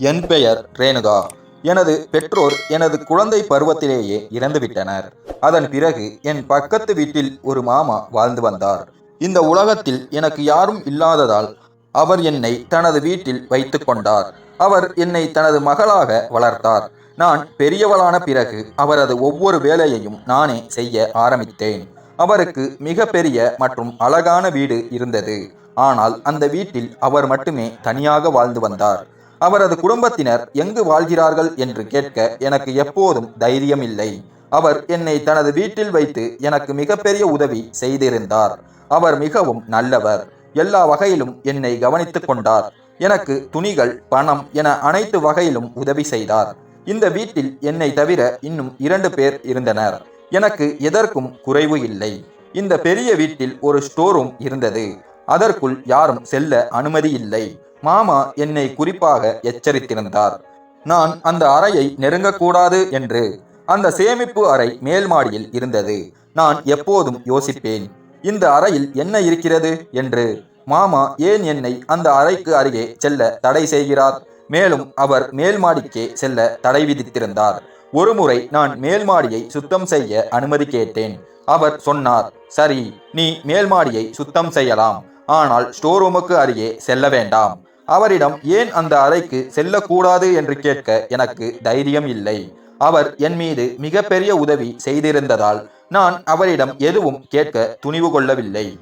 என் பெயர் ரேணுகா. எனது பெற்றோர் எனது குழந்தை பருவத்திலேயே இறந்துவிட்டனர். அதன் பிறகு என் பக்கத்து வீட்டில் ஒரு மாமா வாழ்ந்து வந்தார். இந்த உலகத்தில் எனக்கு யாரும் இல்லாததால் அவர் என்னை தனது வீட்டில் வைத்து கொண்டார். அவர் என்னை தனது மகளாக வளர்த்தார். நான் பெரியவளான பிறகு அவரது ஒவ்வொரு வேலையையும் நானே செய்ய ஆரம்பித்தேன். அவருக்கு மிக பெரிய மற்றும் அழகான வீடு இருந்தது. ஆனால் அந்த வீட்டில் அவர் மட்டுமே தனியாக வாழ்ந்து வந்தார். அவரது குடும்பத்தினர் எங்கு வாழ்கிறார்கள் என்று கேட்க எனக்கு எப்போதும் தைரியம் இல்லை. அவர் என்னை தனது வீட்டில் வைத்து எனக்கு மிகப்பெரிய உதவி செய்திருந்தார். அவர் மிகவும் நல்லவர். எல்லா வகையிலும் என்னை கவனித்துக் கொண்டார். எனக்கு துணிகள் பணம் என அனைத்து வகையிலும் உதவி செய்தார். இந்த வீட்டில் என்னை தவிர இன்னும் இரண்டு பேர் இருந்தனர். எனக்கு எதற்கும் குறைவு இல்லை. இந்த பெரிய வீட்டில் ஒரு ஸ்டோர் ரூம் இருந்தது. அதற்குள் யாரும் செல்ல அனுமதி இல்லை. மாமா என்னை குறிப்பாக எச்சரித்திருந்தார். நான் அந்த அறையை நெருங்கக்கூடாது என்று அந்த சேமிப்பு அறை மேல் மாடியில் இருந்தது. நான் எப்போதும் யோசிப்பேன் இந்த அறையில் என்ன இருக்கிறது என்று. மாமா ஏன் என்னை அந்த அறைக்கு அருகே செல்ல தடை செய்கிறார்? மேலும் அவர் மேல் மாடிக்கே செல்ல தடை விதித்திருந்தார். ஒருமுறை நான் மேல் மாடியை சுத்தம் செய்ய அனுமதி கேட்டேன். அவர் சொன்னார் சரி நீ மேல் மாடியை சுத்தம் செய்யலாம். ஆனால் ஸ்டோர் ரூமுக்கு அருகே செல்ல வேண்டாம். அவரிடம் ஏன் அந்த அறைக்கு செல்லக்கூடாது என்று கேட்க எனக்கு தைரியம் இல்லை. அவர் என் மீது மிகப்பெரிய உதவி செய்திருந்ததால் நான் அவரிடம் எதுவும் கேட்க துணிவு கொள்ளவில்லை.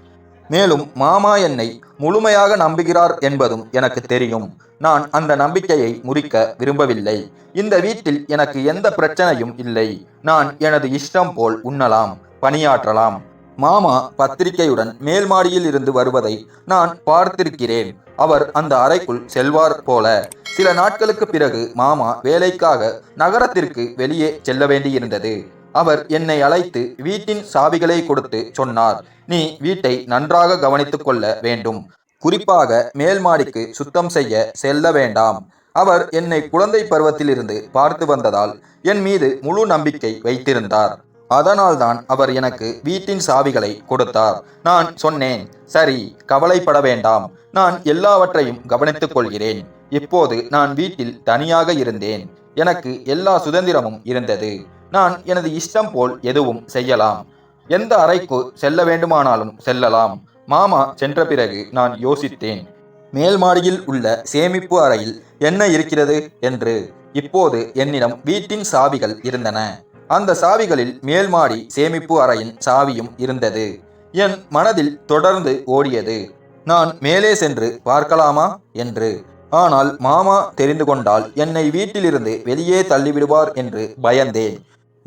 மேலும் மாமா என்னை முழுமையாக நம்புகிறார் என்பதும் எனக்கு தெரியும். நான் அந்த நம்பிக்கையை முறிக்க விரும்பவில்லை. இந்த வீட்டில் எனக்கு எந்த பிரச்சனையும் இல்லை. நான் எனது இஷ்டம் போல் உண்ணலாம் பணியாற்றலாம். மாமா பத்திரிகையுடன் மேல் மாடியில் இருந்து வருவதை நான் பார்த்திருக்கிறேன். அவர் அந்த அறைக்குள் செல்வார் போல. சில நாட்களுக்கு பிறகு மாமா வேலைக்காக நகரத்திற்கு வெளியே செல்ல வேண்டியிருந்தது. அவர் என்னை அழைத்து வீட்டின் சாவிகளை கொடுத்து சொன்னார். நீ வீட்டை நன்றாக கவனித்துக் கொள்ள வேண்டும். குறிப்பாக மேல் மாடிக்கு சுத்தம் செய்ய செல்ல வேண்டாம். அவர் என்னை குழந்தை பருவத்திலிருந்து பார்த்து வந்ததால் என் மீது முழு நம்பிக்கை வைத்திருந்தார். அதனால்தான் அவர் எனக்கு வீட்டின் சாவிகளை கொடுத்தார். நான் சொன்னேன் சரி கவலைப்பட வேண்டாம். நான் எல்லாவற்றையும் கவனித்துக் கொள்கிறேன். இப்போது நான் வீட்டில் தனியாக இருந்தேன். எனக்கு எல்லா சுதந்திரமும் இருந்தது. நான் எனது இஷ்டம் போல் எதுவும் செய்யலாம். எந்த அறைக்கு செல்ல வேண்டுமானாலும் செல்லலாம். மாமா சென்ற பிறகு நான் யோசித்தேன் மேல் மாடியில் உள்ள சேமிப்பு அறையில் என்ன இருக்கிறது? என்று. இப்போது என்னிடம் வீட்டின் சாவிகள் இருந்தன. அந்த சாவிகளில் மேல்மாடி சேமிப்பு அறையின் சாவியும் இருந்தது. என் மனதில் தொடர்ந்து ஓடியது. நான் மேலே சென்று பார்க்கலாமா? என்று. ஆனால் மாமா தெரிந்து கொண்டால் என்னை வீட்டிலிருந்து வெளியே தள்ளிவிடுவார் என்று பயந்தேன்.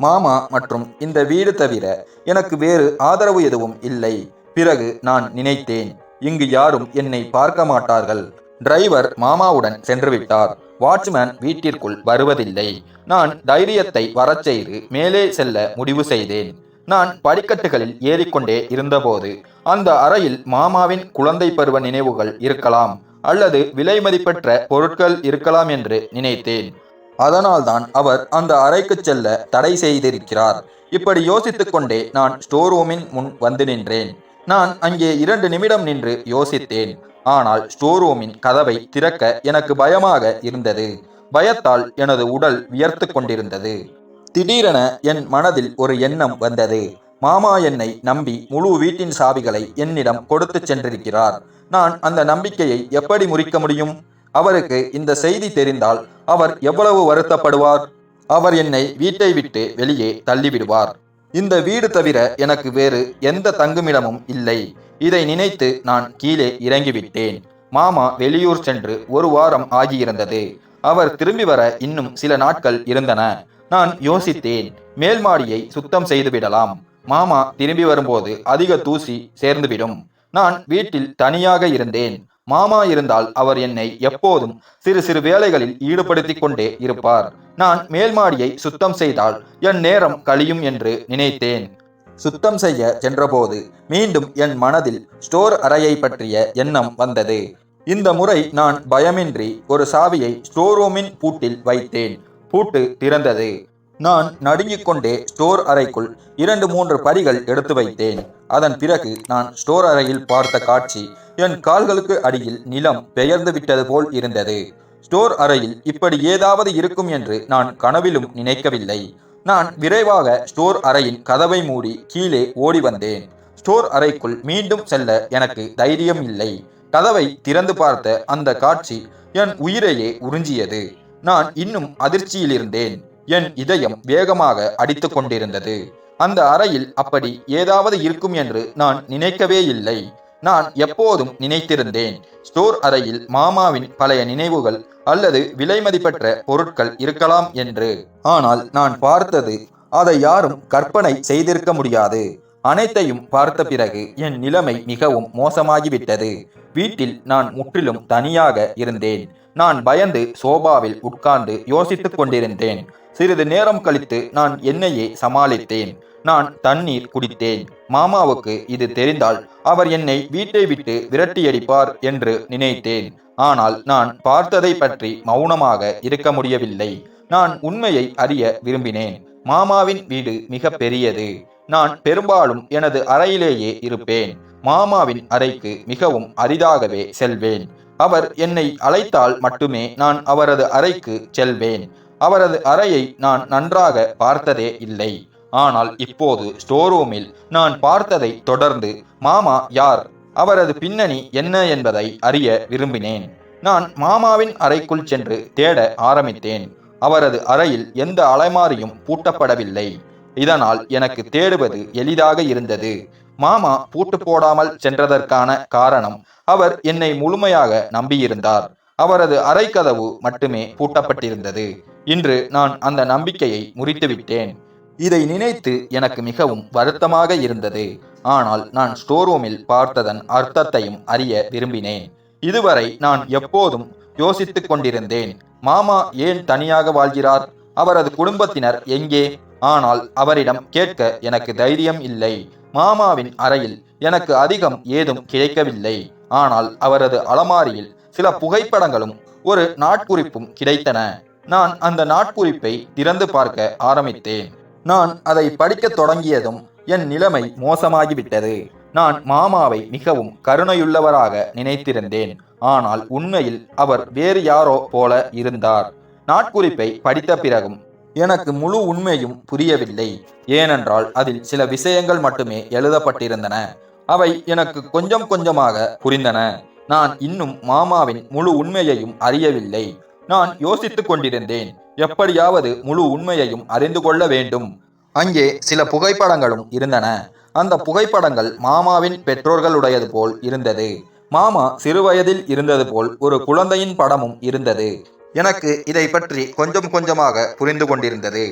மாமா மற்றும் இந்த வீடு தவிர எனக்கு வேறு ஆதரவு எதுவும் இல்லை. பிறகு நான் நினைத்தேன் இங்கு யாரும் என்னை பார்க்க மாட்டார்கள். டிரைவர் மாமாவுடன் சென்று விட்டார் வாட்ச்மேன் வீட்டிற்குள் வருவதில்லை. நான் தைரியத்தை வரச் செய்து மேலே செல்ல முடிவு செய்தேன். நான் படிக்கட்டுகளில் ஏறிக்கொண்டே இருந்தபோது அந்த அறையில் மாமாவின் குழந்தை பருவ நினைவுகள் இருக்கலாம் அல்லது விலை மதிப்பற்ற பொருட்கள் இருக்கலாம் என்று நினைத்தேன். அதனால்தான் அவர் அந்த அறைக்கு செல்ல தடை செய்திருக்கிறார். இப்படி யோசித்துக் கொண்டே நான் ஸ்டோர் ரூமின் முன் வந்து நின்றேன். நான் அங்கே இரண்டு நிமிடம் நின்று யோசித்தேன். ஆனால் ஸ்டோர் ரூமின் கதவை திறக்க எனக்கு பயமாக இருந்தது. பயத்தால் எனது உடல் வியர்த்து கொண்டிருந்தது. திடீரென என் மனதில் ஒரு எண்ணம் வந்தது. மாமா என்னை நம்பி முழு வீட்டின் சாவிகளை என்னிடம் கொடுத்து சென்றிருக்கிறார். நான் அந்த நம்பிக்கையை எப்படி முறிக்க முடியும்? அவருக்கு இந்த செய்தி தெரிந்தால் அவர் எவ்வளவு வருத்தப்படுவார்? அவர் என்னை வீட்டை விட்டு வெளியே தள்ளிவிடுவார். இந்த வீடு தவிர எனக்கு வேறு எந்த தங்குமிடமும் இல்லை. இதை நினைத்து நான் கீழே இறங்கிவிட்டேன். மாமா வெளியூர் சென்று ஒரு வாரம் ஆகியிருந்தது. அவர் திரும்பி வர இன்னும் சில நாட்கள் இருந்தன. நான் யோசித்தேன் மேல் மாடியை சுத்தம் செய்து விடலாம். மாமா திரும்பி வரும்போது அதிக தூசி சேர்ந்துவிடும். நான் வீட்டில் தனியாக இருந்தேன். மாமா இருந்தால் அவர் என்னை எப்போதும் சிறு சிறு வேலைகளில் ஈடுபடுத்தி கொண்டே இருப்பார். நான் மேல்மாடியை சுத்தம் செய்தால் என் நேரம் கழியும் என்று நினைத்தேன். சுத்தம் செய்ய சென்றபோது மீண்டும் என் மனதில் ஸ்டோர் அறையை பற்றிய எண்ணம் வந்தது. இந்த முறை நான் பயமின்றி ஒரு சாவியை ஸ்டோர் ரூமின் பூட்டில் வைத்தேன். பூட்டு திறந்தது. நான் நடுங்கிக் கொண்டே ஸ்டோர் அறைக்குள் இரண்டு மூன்று படிகள் எடுத்து வைத்தேன். அதன் பிறகு நான் ஸ்டோர் அறையில் பார்த்த காட்சி என் கால்களுக்கு அடியில் நிலம் பெயர்ந்து விட்டது போல் இருந்தது. ஸ்டோர் அறையில் இப்படி ஏதாவது இருக்கும் என்று நான் கனவிலும் நினைக்கவில்லை. நான் விரைவாக ஸ்டோர் அறையின் கதவை மூடி கீழே ஓடி வந்தேன். ஸ்டோர் அறைக்குள் மீண்டும் செல்ல எனக்கு தைரியம் இல்லை. கதவை திறந்து பார்த்த அந்த காட்சி என் உயிரையே உறிஞ்சியது. நான் இன்னும் அதிர்ச்சியில் இருந்தேன் என் இதயம் வேகமாக அடித்து கொண்டிருந்தது. அந்த அறையில் அப்படி ஏதாவது இருக்கும் என்று நான் நினைக்கவே இல்லை. நான் எப்போதும் நினைத்திருந்தேன். ஸ்டோர் அறையில் மாமாவின் பழைய நினைவுகள் அல்லது விலைமதிப்பற்ற பொருட்கள் இருக்கலாம் என்று. ஆனால் நான் பார்த்தது அதை யாரும் கற்பனை செய்திருக்க முடியாது. அனைத்தையும் பார்த்த பிறகு என் நிலைமை மிகவும் மோசமாகிவிட்டது. வீட்டில் நான் முற்றிலும் தனியாக இருந்தேன். நான் பயந்து சோபாவில் உட்கார்ந்து யோசித்துக் கொண்டிருந்தேன். சிறிது நேரம் கழித்து நான் என்னையே சமாளித்தேன். நான் தண்ணீர் குடித்தேன். மாமாவுக்கு இது தெரிந்தால் அவர் என்னை வீட்டை விட்டு விரட்டியடிப்பார் என்று நினைத்தேன். ஆனால் நான் பார்த்ததை பற்றி மௌனமாக இருக்க முடியவில்லை. நான் உண்மையை அறிய விரும்பினேன். மாமாவின் வீடு மிக பெரியது. நான் பெரும்பாலும் எனது அறையிலேயே இருப்பேன். மாமாவின் அறைக்கு மிகவும் அரிதாகவே செல்வேன். அவர் என்னை அழைத்தால் மட்டுமே நான் அவரது அறைக்கு செல்வேன். அவரது அறையை நான் நன்றாக பார்த்ததே இல்லை. ஆனால் இப்போது ஸ்டோர் ரூமில் நான் பார்த்ததை தொடர்ந்து மாமா யார்? அவரது பின்னணி என்ன என்பதை அறிய விரும்பினேன். நான் மாமாவின் அறைக்குள் சென்று தேட ஆரம்பித்தேன். அவரது அறையில் எந்த அலைமாரியும் பூட்டப்படவில்லை. இதனால் எனக்கு தேடுவது எளிதாக இருந்தது. மாமா பூட்டு போடாமல் சென்றதற்கான காரணம் அவர் என்னை முழுமையாக நம்பியிருந்தார். அவரது அறை கதவு மட்டுமே பூட்டப்பட்டிருந்தது. இன்று நான் அந்த நம்பிக்கையை முறித்துவிட்டேன். இதை நினைத்து எனக்கு மிகவும் வருத்தமாக இருந்தது. ஆனால் நான் ஸ்டோர் ரூமில் பார்த்ததன் அர்த்தத்தையும் அறிய விரும்பினேன். இதுவரை நான் எப்போதும் யோசித்துக் கொண்டிருந்தேன் மாமா ஏன் தனியாக வாழ்கிறார்? அவரது குடும்பத்தினர் எங்கே? ஆனால் அவரிடம் கேட்க எனக்கு தைரியம் இல்லை. மாமாவின் அறையில் எனக்கு அதிகம் ஏதும் கிடைக்கவில்லை. ஆனால் அவரது அலமாரியில் சில புகைப்படங்களும் ஒரு நாட்குறிப்பும் கிடைத்தன. நான் அந்த நாட்குறிப்பை திறந்து பார்க்க ஆரம்பித்தேன். நான் அதை படிக்கத் தொடங்கியதும் என் நிலைமை மோசமாகிவிட்டது. நான் மாமாவை மிகவும் கருணையுள்ளவராக நினைத்திருந்தேன். ஆனால் உண்மையில் அவர் வேறு யாரோ போல இருந்தார். நாட்குறிப்பை படித்த பிறகும் எனக்கு முழு உண்மையும் புரியவில்லை. ஏனென்றால் அதில் சில விஷயங்கள் மட்டுமே எழுதப்பட்டிருந்தன. அவை எனக்கு கொஞ்சம் கொஞ்சமாக புரிந்தன. நான் இன்னும் மாமாவின் முழு உண்மையையும் அறியவில்லை. நான் யோசித்துக் கொண்டிருந்தேன். எப்படியாவது முழு உண்மையையும் அறிந்து கொள்ள வேண்டும். அங்கே சில புகைப்படங்களும் இருந்தன. அந்த புகைப்படங்கள் மாமாவின் பெற்றோர்களுடையது போல் இருந்தது. மாமா சிறுவயதில் இருந்தது போல் ஒரு குழந்தையின் படமும் இருந்தது. எனக்கு இதை பற்றி கொஞ்சம் கொஞ்சமாக புரிந்து கொண்டிருந்தது.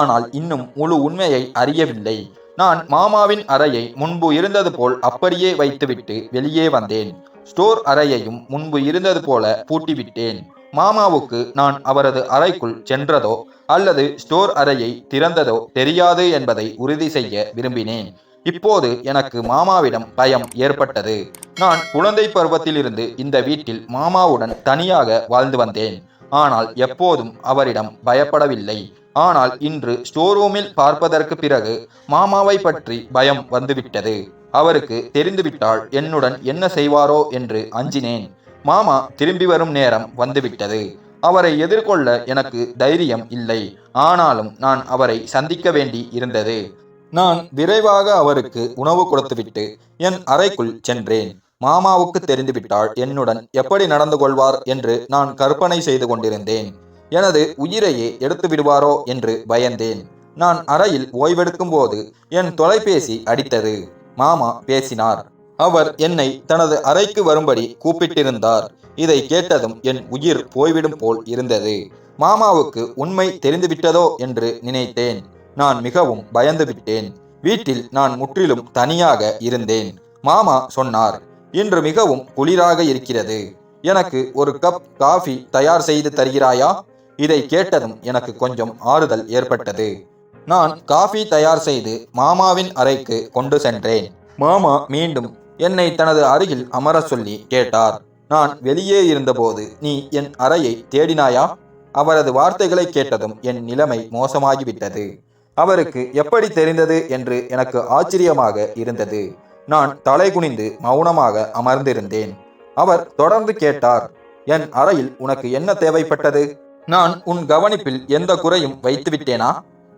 ஆனால் இன்னும் முழு உண்மையை அறியவில்லை. நான் மாமாவின் அறையை முன்பு இருந்தது போல் அப்படியே வைத்துவிட்டு வெளியே வந்தேன். ஸ்டோர் அறையையும் முன்பு இருந்தது போல பூட்டிவிட்டேன். மாமாவுக்கு நான் அவரது அறைக்குள் சென்றதோ அல்லது ஸ்டோர் அறையை திறந்ததோ தெரியாது என்பதை உறுதி செய்ய விரும்பினேன். இப்போது எனக்கு மாமாவிடம் பயம் ஏற்பட்டது. நான் குழந்தை பருவத்திலிருந்து இந்த வீட்டில் மாமாவுடன் தனியாக வாழ்ந்து வந்தேன். ஆனால் எப்போதும் அவரிடம் பயப்படவில்லை. ஆனால் இன்று ஸ்டோர் ரூமில் பார்ப்பதற்கு பிறகு மாமாவை பற்றி பயம் வந்துவிட்டது. அவருக்கு தெரிந்துவிட்டால் என்னுடன் என்ன செய்வாரோ என்று அஞ்சினேன். மாமா திரும்பி வரும் நேரம் வந்துவிட்டது. அவரை எதிர்கொள்ள எனக்கு தைரியம் இல்லை. ஆனாலும் நான் அவரை சந்திக்க வேண்டி இருந்தது. நான் விரைவாக அவருக்கு உணவு கொடுத்துவிட்டு என் அறைக்குள் சென்றேன். மாமாவுக்கு தெரிந்துவிட்டால் என்னுடன் எப்படி நடந்து கொள்வார்? என்று நான் கற்பனை செய்து கொண்டிருந்தேன். எனது உயிரையே எடுத்து விடுவாரோ? என்று பயந்தேன். நான் அறையில் ஓய்வெடுக்கும் போது என் தொலைபேசி அடித்தது. மாமா பேசினார் அவர் என்னை தனது அறைக்கு வரும்படி கூப்பிட்டிருந்தார். இதை கேட்டதும் என் உயிர் போய்விடும் போல் இருந்தது. மாமாவுக்கு உண்மை தெரிந்துவிட்டதோ என்று நினைத்தேன். நான் மிகவும் பயந்து விட்டேன் வீட்டில் நான் முற்றிலும் தனியாக இருந்தேன். மாமா சொன்னார் இன்று மிகவும் குளிராக இருக்கிறது. எனக்கு ஒரு கப் காஃபி தயார் செய்து தருகிறாயா? இதை கேட்டதும் எனக்கு கொஞ்சம் ஆறுதல் ஏற்பட்டது. நான் காஃபி தயார் செய்து மாமாவின் அறைக்கு கொண்டு சென்றேன். மாமா மீண்டும் என்னை தனது அருகில் அமர சொல்லி கேட்டார். நான் வெளியே இருந்தபோது நீ என் அறையை தேடினாயா? அவரது வார்த்தைகளை கேட்டதும் என் நிலைமை மோசமாகிவிட்டது. அவருக்கு எப்படி தெரிந்தது என்று எனக்கு ஆச்சரியமாக இருந்தது. நான் தலை குனிந்து மௌனமாக அமர்ந்திருந்தேன். அவர் தொடர்ந்து கேட்டார் என் அறையில் உனக்கு என்ன தேவைப்பட்டது? நான் உன் கவனிப்பில் எந்த குறையும் வைத்துவிட்டேனா?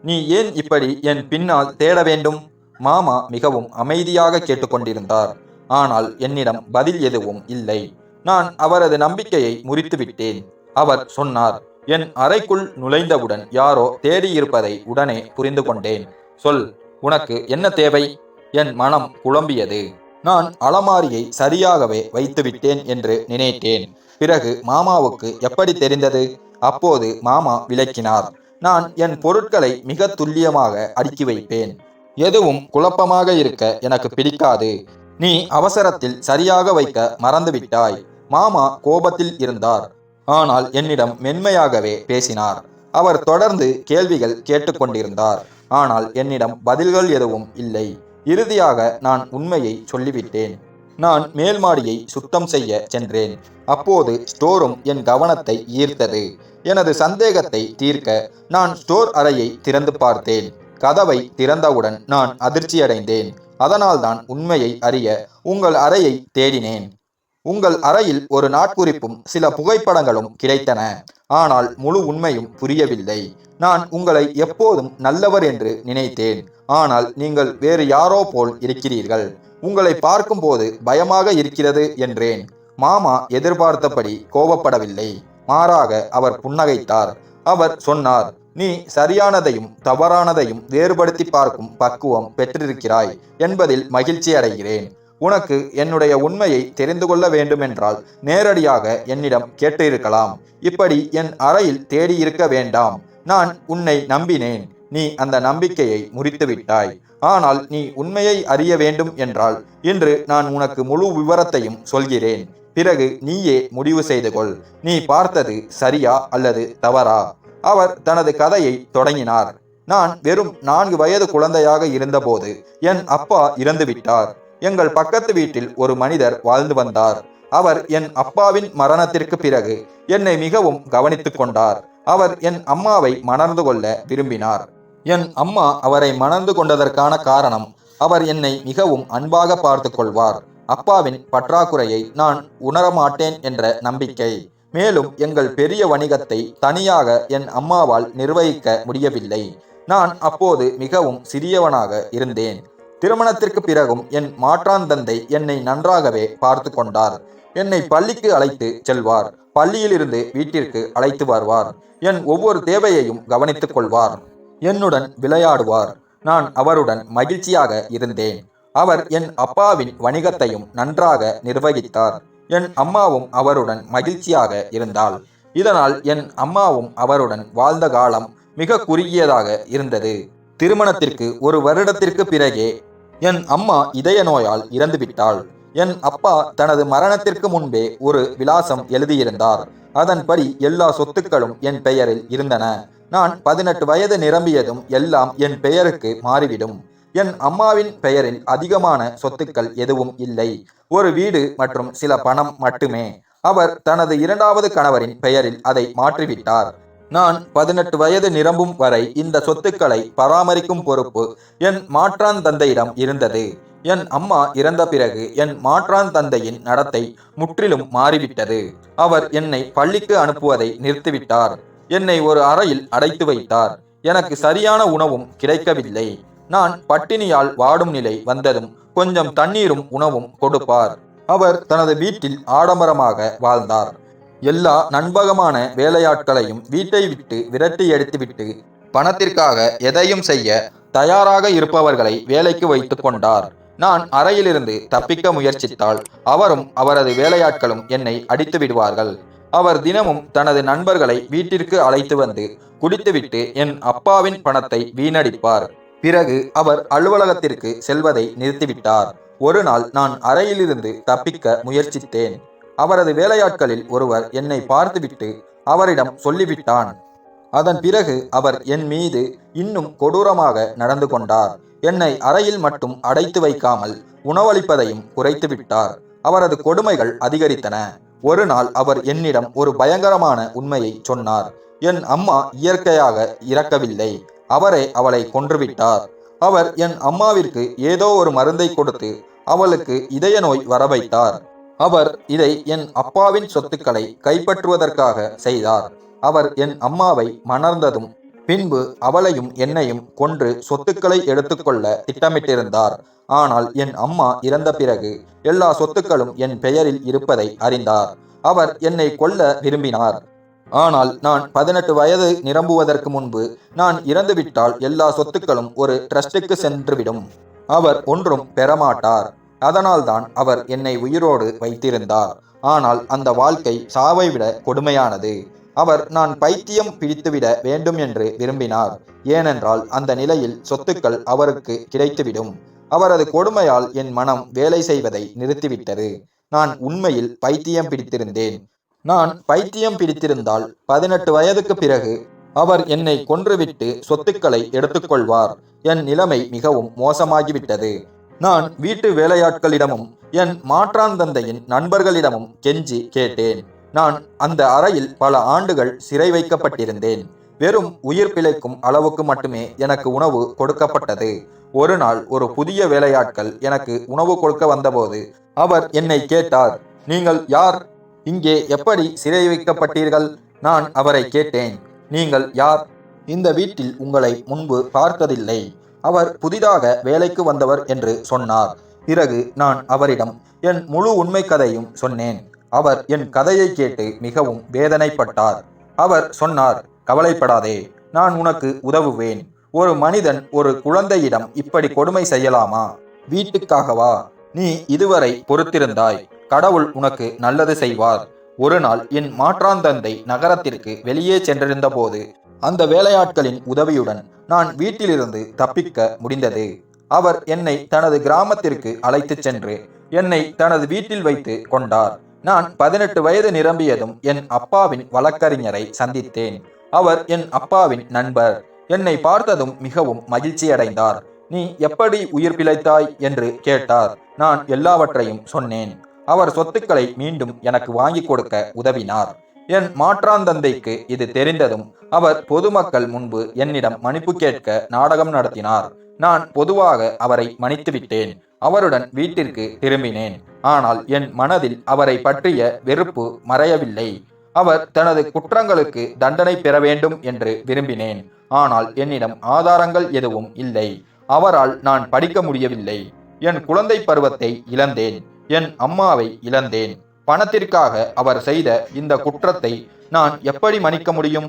நீ ஏன் இப்படி என் பின்னால் தேட வேண்டும்? மாமா மிகவும் அமைதியாக கேட்டுக்கொண்டிருந்தார். ஆனால் என்னிடம் பதில் எதுவும் இல்லை. நான் அவரது நம்பிக்கையை முறித்து விட்டேன் அவர் சொன்னார் என் அறைக்குள் நுழைந்தவுடன் யாரோ தேடியிருப்பதை உடனே புரிந்து கொண்டேன். சொல் உனக்கு என்ன தேவை? என் மனம் குழம்பியது. நான் அலமாரியை சரியாகவே வைத்துவிட்டேன் என்று நினைத்தேன். பிறகு மாமாவுக்கு எப்படி தெரிந்தது? அப்போது மாமா விளக்கினார் நான் என் பொருட்களை மிக துல்லியமாக அடுக்கி வைப்பேன். எதுவும் குழப்பமாக இருக்க எனக்கு பிடிக்காது. நீ அவசரத்தில் சரியாக வைக்க மறந்துவிட்டாய். மாமா கோபத்தில் இருந்தார். ஆனால் என்னிடம் மென்மையாகவே பேசினார். அவர் தொடர்ந்து கேள்விகள் கேட்டுக்கொண்டிருந்தார். ஆனால் என்னிடம் பதில்கள் எதுவும் இல்லை. இறுதியாக நான் உண்மையை சொல்லிவிட்டேன். நான் மேல் மாடியை சுத்தம் செய்ய சென்றேன். அப்போது ஸ்டோரும் என் கவனத்தை ஈர்த்தது. எனது சந்தேகத்தை தீர்க்க நான் ஸ்டோர் அறையை திறந்து பார்த்தேன். கதவை திறந்தவுடன் நான் அதிர்ச்சியடைந்தேன். அதனால்தான் உண்மையை அறிய உங்கள் அறையை தேடினேன். உங்கள் அறையில் ஒரு நாட்குறிப்பும் சில புகைப்படங்களும் கிடைத்தன. ஆனால் முழு உண்மையும் புரியவில்லை. நான் உங்களை எப்போதும் நல்லவர் என்று நினைத்தேன். ஆனால் நீங்கள் வேறு யாரோ போல் இருக்கிறீர்கள். உங்களை பார்க்கும்போது பயமாக இருக்கிறது என்றேன். மாமா எதிர்பார்த்தபடி கோபப்படவில்லை. மாறாக அவர் புன்னகைத்தார். அவர் சொன்னார் நீ சரியானதையும் தவறானதையும் வேறுபடுத்தி பார்க்கும் பக்குவம் பெற்றிருக்கிறாய் என்பதில் மகிழ்ச்சி அடைகிறேன். உனக்கு என்னுடைய உண்மையை தெரிந்து கொள்ள வேண்டுமென்றால் நேரடியாக என்னிடம் கேட்டிருக்கலாம் இப்படி என் அறையில் தேடி இருக்க வேண்டாம். நான் உன்னை நம்பினேன். நீ அந்த நம்பிக்கையை முறித்து விட்டாய். ஆனால் நீ உண்மையை அறிய வேண்டும் என்றால் இன்று நான் உனக்கு முழு விவரத்தையும் சொல்கிறேன். பிறகு நீயே முடிவு செய்து கொள். நீ பார்த்தது சரியா அல்லது தவறா? அவர் தனது கதையை தொடங்கினார். நான் வெறும் நான்கு வயது குழந்தையாக இருந்தபோது என் அப்பா இறந்துவிட்டார். எங்கள் பக்கத்து வீட்டில் ஒரு மனிதர் வாழ்ந்து வந்தார். அவர் என் அப்பாவின் மரணத்திற்கு பிறகு என்னை மிகவும் கவனித்துக் கொண்டார். அவர் என் அம்மாவை மணர்ந்து கொள்ள விரும்பினார். என் அம்மா அவரை மணந்து கொண்டதற்கான காரணம் அவர் என்னை மிகவும் அன்பாக பார்த்து கொள்வார். அப்பாவின் பற்றாக்குறையை நான் உணரமாட்டேன் என்ற நம்பிக்கை. மேலும் எங்கள் பெரிய வணிகத்தை தனியாக என் அம்மாவால் நிர்வகிக்க முடியவில்லை. நான் அப்போது மிகவும் சிறியவனாக இருந்தேன். திருமணத்திற்கு பிறகும் என் மாற்றாந்தந்தை என்னை நன்றாகவே பார்த்து கொண்டார். என்னை பள்ளிக்கு அழைத்து செல்வார். பள்ளியிலிருந்து வீட்டிற்கு அழைத்து வருவார். என் ஒவ்வொரு தேவையையும் கவனித்துக் கொள்வார். என்னுடன் விளையாடுவார். நான் அவருடன் மகிழ்ச்சியாக இருந்தேன். அவர் என் அப்பாவின் வணிகத்தையும் நன்றாக நிர்வகித்தார். என் அம்மாவும் அவருடன் மகிழ்ச்சியாக இருந்தாள். இதனால் என் அம்மாவும் அவருடன் வாழ்ந்த காலம் மிக குறுகியதாக இருந்தது. திருமணத்திற்கு ஒரு வருடத்திற்கு பிறகே என் அம்மா இதய நோயால் இறந்துவிட்டாள். என் அப்பா தனது மரணத்திற்கு முன்பே ஒரு விலாசம் எழுதியிருந்தார். அதன்படி எல்லா சொத்துக்களும் என் பெயரில் இருந்தன. நான் பதினெட்டு வயது நிரம்பியதும் எல்லாம் என் பெயருக்கு மாறிவிடும். என் அம்மாவின் பெயரில் அதிகமான சொத்துக்கள் எதுவும் இல்லை. ஒரு வீடு மற்றும் சில பணம் மட்டுமே. அவர் தனது இரண்டாவது கணவரின் பெயரில் அதை மாற்றிவிட்டார். நான் பதினெட்டு வயது நிரம்பும் வரை இந்த சொத்துக்களை பராமரிக்கும் பொறுப்பு என் மாற்றான் தந்தையிடம் இருந்தது. என் அம்மா இறந்த பிறகு என் மாற்றான் தந்தையின் நடத்தை முற்றிலும் மாறிவிட்டது. அவர் என்னை பள்ளிக்கு அனுப்புவதை நிறுத்திவிட்டார். என்னை ஒரு அறையில் அடைத்து வைத்தார். எனக்கு சரியான உணவும் கிடைக்கவில்லை. நான் பட்டினியால் வாடும் நிலை வந்ததும் கொஞ்சம் தண்ணீரும் உணவும் கொடுப்பார். அவர் தனது வீட்டில் ஆடம்பரமாக வாழ்ந்தார். எல்லா நண்பகமான வேலையாட்களையும் வீட்டை விட்டு விரட்டி எடுத்துவிட்டு பணத்திற்காக எதையும் செய்ய தயாராக இருப்பவர்களை வேலைக்கு வைத்து கொண்டார். நான் அறையிலிருந்து தப்பிக்க முயற்சித்தால் அவரும் அவரது வேலையாட்களும் என்னை அடித்து விடுவார்கள். அவர் தினமும் தனது நண்பர்களை வீட்டிற்கு அழைத்து வந்து குடித்துவிட்டு என் அப்பாவின் பணத்தை வீணடிப்பார். பிறகு அவர் அலுவலகத்திற்கு செல்வதை நிறுத்திவிட்டார். ஒரு நாள் நான் அறையிலிருந்து தப்பிக்க முயற்சித்தேன். அவரது வேலையாட்களில் ஒருவர் என்னை பார்த்துவிட்டு அவரிடம் சொல்லிவிட்டான். அதன் பிறகு அவர் என் மீது இன்னும் கொடூரமாக நடந்து கொண்டார். என்னை அறையில் மட்டும் அடைத்து வைக்காமல் உணவளிப்பதையும் குறைத்து விட்டார் அவரது கொடுமைகள் அதிகரித்தன. ஒரு நாள் அவர் என்னிடம் ஒரு பயங்கரமான உண்மையை சொன்னார். என் அம்மா இயற்கையாக இறக்கவில்லை. அவரே அவளை கொன்றுவிட்டார். அவர் என் அம்மாவிற்கு ஏதோ ஒரு மருந்தை கொடுத்து அவளுக்கு இதய நோய் வர வைத்தார் அவர் இதை என் அப்பாவின் சொத்துக்களை கைப்பற்றுவதற்காக செய்தார். அவர் என் அம்மாவை மணர்ந்ததும் பின்பு அவளையும் என்னையும் கொன்று சொத்துக்களை எடுத்துக்கொள்ள திட்டமிட்டிருந்தார். ஆனால் என் அம்மா இறந்த பிறகு எல்லா சொத்துக்களும் என் பெயரில் இருப்பதை அறிந்தார். அவர் என்னை கொல்ல விரும்பினார். ஆனால் நான் பதினெட்டு வயது நிரம்புவதற்கு முன்பு நான் இறந்துவிட்டால் எல்லா சொத்துக்களும் ஒரு ட்ரஸ்டுக்கு சென்றுவிடும். அவர் ஒன்றும் பெறமாட்டார். அதனால்தான் அவர் என்னை உயிரோடு வைத்திருந்தார். ஆனால் அந்த வாழ்க்கை சாவை விட கொடுமையானது. அவர் நான் பைத்தியம் பிடித்துவிட வேண்டும் என்று விரும்பினார். ஏனென்றால் அந்த நிலையில் சொத்துக்கள் அவருக்கு கிடைத்துவிடும். அவரது கொடுமையால் என் மனம் வேலை செய்வதை நிறுத்திவிட்டது. நான் உண்மையில் பைத்தியம் பிடித்திருந்தேன். நான் பைத்தியம் பிடித்திருந்தால் பதினெட்டு வயதுக்கு பிறகு அவர் என்னை கொன்றுவிட்டு சொத்துக்களை எடுத்துக்கொள்வார். என் நிலைமை மிகவும் மோசமாகிவிட்டது. நான் வீட்டு வேலையாட்களிடமும் என் மாற்றாந்தந்தையின் நண்பர்களிடமும் கெஞ்சி கேட்டேன். நான் அந்த அறையில் பல ஆண்டுகள் சிறை வைக்கப்பட்டிருந்தேன். வெறும் உயிர் பிழைக்கும் அளவுக்கு மட்டுமே எனக்கு உணவு கொடுக்கப்பட்டது. ஒரு நாள் ஒரு புதிய வேலையாட்கள் எனக்கு உணவு கொடுக்க வந்தபோது அவர் என்னை கேட்டார் நீங்கள் யார்? இங்கே எப்படி சிறை வைக்கப்பட்டீர்கள்? நான் அவரை கேட்டேன். நீங்கள் யார்? இந்த வீட்டில் உங்களை முன்பு பார்த்ததில்லை. அவர் புதிதாக வேலைக்கு வந்தவர் என்று சொன்னார். பிறகு நான் அவரிடம் என் முழு உண்மை கதையும் சொன்னேன். அவர் என் கதையை கேட்டு மிகவும் வேதனைப்பட்டார். அவர் சொன்னார் கவலைப்படாதே நான் உனக்கு உதவுவேன். ஒரு மனிதன் ஒரு குழந்தையிடம் இப்படி கொடுமை செய்யலாமா? வீட்டுக்காகவா? நீ இதுவரை பொறுத்திருந்தாய். கடவுள் உனக்கு நல்லது செய்வார். ஒரு நாள் என் மாற்றாந்தந்தை நகரத்திற்கு வெளியே சென்றிருந்த போது அந்த வேலையாட்களின் உதவியுடன் நான் வீட்டிலிருந்து தப்பிக்க முடிந்தது. அவர் என்னை தனது கிராமத்திற்கு அழைத்துச் சென்று என்னை தனது வீட்டில் வைத்து கொண்டார். நான் பதினெட்டு வயது நிரம்பியதும் என் அப்பாவின் வழக்கறிஞரை சந்தித்தேன். அவர் என் அப்பாவின் நண்பர். என்னை பார்த்ததும் மிகவும் மகிழ்ச்சியடைந்தார். நீ எப்படி உயிர் பிழைத்தாய்? என்று கேட்டார். நான் எல்லாவற்றையும் சொன்னேன். அவர் சொத்துக்களை மீண்டும் எனக்கு வாங்கி கொடுக்க உதவினார். என் மாற்றாந்தந்தைக்கு இது தெரிந்ததும் அவர் பொதுமக்கள் முன்பு என்னிடம் மன்னிப்பு கேட்க நாடகம் நடத்தினார். நான் பொதுவாக அவரை மன்னித்துவிட்டேன். அவருடன் வீட்டிற்கு திரும்பினேன். ஆனால் என் மனதில் அவரை பற்றிய வெறுப்பு மறையவில்லை. அவர் தனது குற்றங்களுக்கு தண்டனை பெற வேண்டும் என்று விரும்பினேன். ஆனால் என்னிடம் ஆதாரங்கள் எதுவும் இல்லை. அவரால் நான் படிக்க முடியவில்லை. என் குழந்தை பருவத்தை இழந்தேன். என் அம்மாவை இழந்தேன். பணத்திற்காக அவர் செய்த இந்த குற்றத்தை நான் எப்படி மன்னிக்க முடியும்?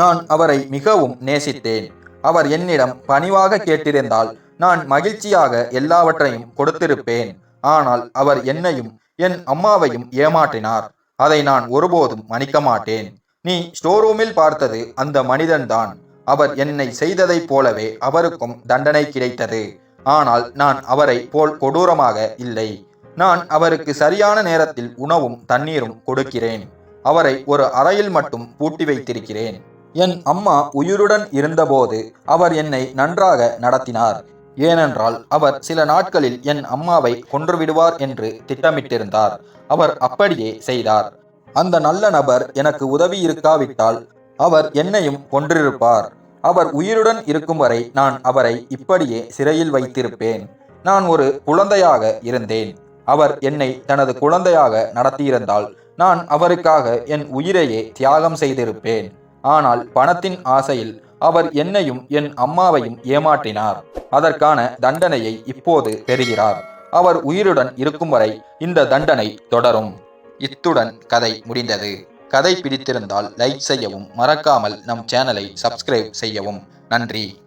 நான் அவரை மிகவும் நேசித்தேன். அவர் என்னிடம் பணிவாக கேட்டிருந்தால் நான் மகிழ்ச்சியாக எல்லாவற்றையும் கொடுத்திருப்பேன். ஆனால் அவர் என்னையும் என் அம்மாவையும் ஏமாற்றினார். அதை நான் ஒருபோதும் மன்னிக்க மாட்டேன். நீ ஸ்டோர் ரூமில் பார்த்தது அந்த மனிதன்தான். அவர் என்னை செய்ததைப் போலவே அவருக்கும் தண்டனை கிடைத்தது. ஆனால் நான் அவரை போல் கொடூரமாக இல்லை. நான் அவருக்கு சரியான நேரத்தில் உணவும் தண்ணீரும் கொடுக்கிறேன். அவரை ஒரு அறையில் மட்டும் பூட்டி வைத்திருக்கிறேன். என் அம்மா உயிருடன் இருந்தபோது அவர் என்னை நன்றாக நடத்தினார். ஏனென்றால் அவர் சில நாட்களில் என் அம்மாவை கொன்றுவிடுவார் என்று திட்டமிட்டிருந்தார். அவர் அப்படியே செய்தார். அந்த நல்ல நபர் எனக்கு உதவி இருக்காவிட்டால் அவர் என்னையும் கொன்றிருப்பார். அவர் உயிருடன் இருக்கும் வரை நான் அவரை இப்படியே சிறையில் வைத்திருப்பேன். நான் ஒரு குழந்தையாக இருந்தேன். அவர் என்னை தனது குழந்தையாக நடத்தியிருந்தால் நான் அவருக்காக என் உயிரையே தியாகம் செய்திருப்பேன். ஆனால் பணத்தின் ஆசையில் அவர் என்னையும் என் அம்மாவையும் ஏமாற்றினார். அதற்கான தண்டனையை இப்போது பெறுகிறார். அவர் உயிருடன் இருக்கும் வரை இந்த தண்டனை தொடரும். இத்துடன் கதை முடிந்தது. கதை பிடித்திருந்தால் லைக் செய்யவும் மறக்காமல் நம் சேனலை சப்ஸ்கிரைப் செய்யவும். நன்றி.